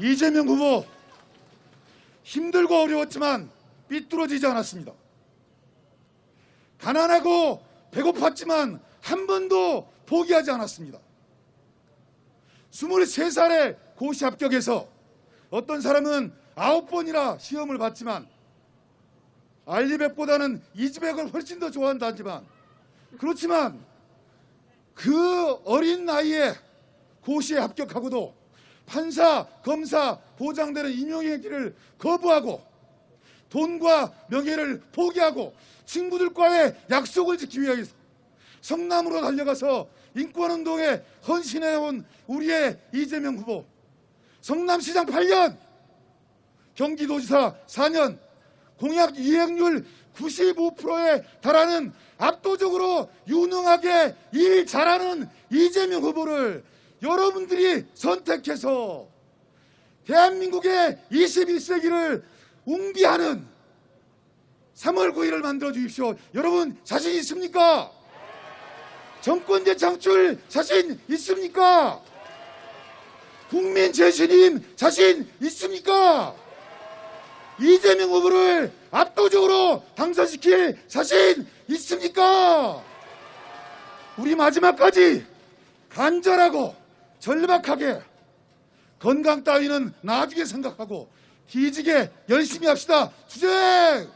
이재명 후보 힘들고 어려웠지만 삐뚤어지지 않았습니다. 가난하고 배고팠지만 한 번도 포기하지 않았습니다. 23살에 고시 합격해서 어떤 사람은 9번이나 시험을 봤지만 알리백보다는 이지백을 훨씬 더 좋아한다지만 그렇지만 그 어린 나이에 고시에 합격하고도 판사, 검사, 보장되는 길을 거부하고 돈과 명예를 포기하고 친구들과의 약속을 지키기 위해서 성남으로 달려가서 인권운동에 헌신해온 우리의 이재명 후보. 성남시장 8년 경기도지사 4년 공약 이행률 95%에 달하는 압도적으로 유능하게 일 잘하는 이재명 후보를 여러분들이 선택해서 대한민국의 21세기를 웅비하는 3월 9일을 만들어 주십시오. 여러분 자신 있습니까? 정권 재창출 자신 있습니까? 국민 재신임 자신 있습니까? 이재명 후보를 압도적으로 당선시킬 자신 있습니까? 우리 마지막까지 간절하고 절박하게 건강 따위는 나중에 생각하고 기지게 열심히 합시다. 투쟁!